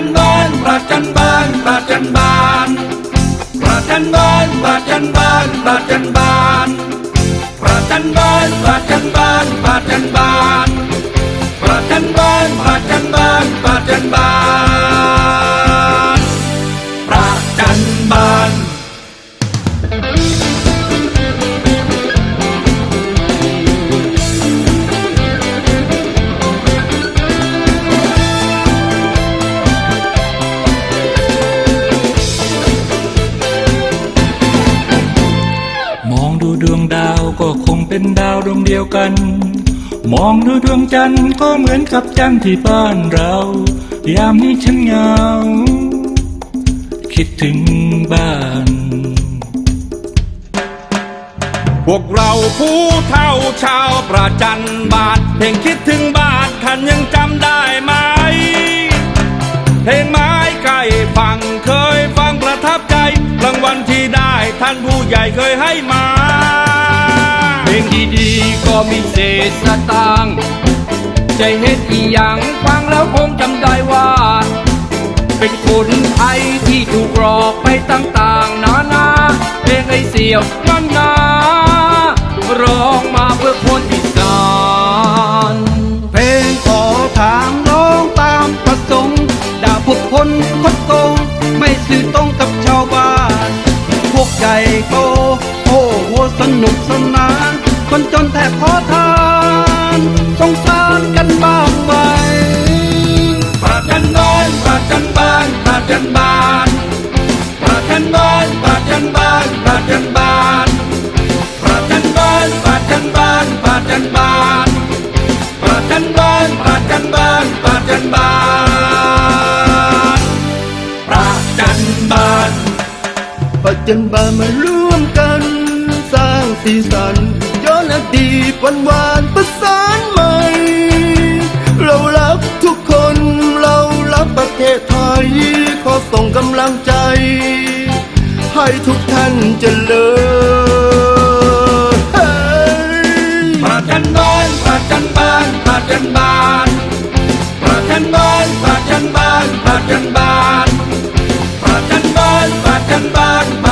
นบานประจันบานประจันบานประจันบานประจันบานประจันบานประจันบานประจันบานประจันบาน ก็คงเป็นดาวดวงเดียวกัน มองดูดวงจันทร์ก็เหมือนกับจันทร์ที่บ้านเรา ยามนี้ฉันเหงา คิดถึงบ้าน พวกเราผู้เท่าชาวประจันบานเพลงคิดถึงบ้านท่านยังจำได้ไหมเพลงไม้ไก่ฟังเคยฟังประทับใจรางวัลที่ได้ท่านผู้ใหญ่เคยให้มา มีเศษสตางค์ใจเฮ็ดอีหยังฟังแล้วคงจำได้ว่า เป็นคนไทยที่ถูกหลอกไปต่างๆนานาเพลงไอเสียวมันนาร้องมาเพื่อคนอีสานเพลงขอถามร้องตามประสงค์ด่าพวกคนคดโกงไม่สื่อตรงกับชาวบ้าน พวกใหญ่โตโอ้โหสนุกสนาน คนจนแทบขอทานสงสารกันบ้างไหมประจันบานประจันบานประจันบานประจันบานประจันบานประจันบานประจันบานประจันบานประจันบานประจันบานประจันบานประจันบานประจันบานปัจจุบันมาร่วมกันสร้างสีสัน ย้อนอดีตวันวานประสานใหม่ เรารักทุกคนเรารักประเทศไทย ขอส่งกำลังใจ ให้ทุกท่านเจริญเฮ้ยประจันบานประจันบานประจันบานประจันบานประจันบานประจันบานประจันบานประจันบานประจันบาน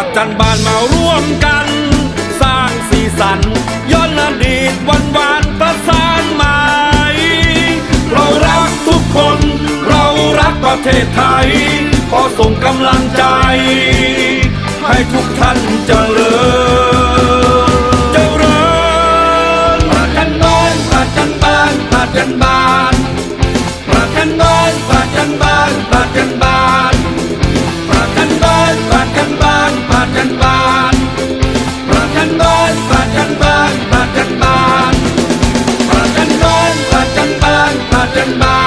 ประจันบานมาร่วมกัน สร้างสีสัน ย้อนอดีตวันวานประสานใหม่เรารักทุกคน เรารักประเทศไทย ขอส่งกำลังใจ ให้ทุกท่านเจริญเจริญประจันบานประจันบานประจันบาน and my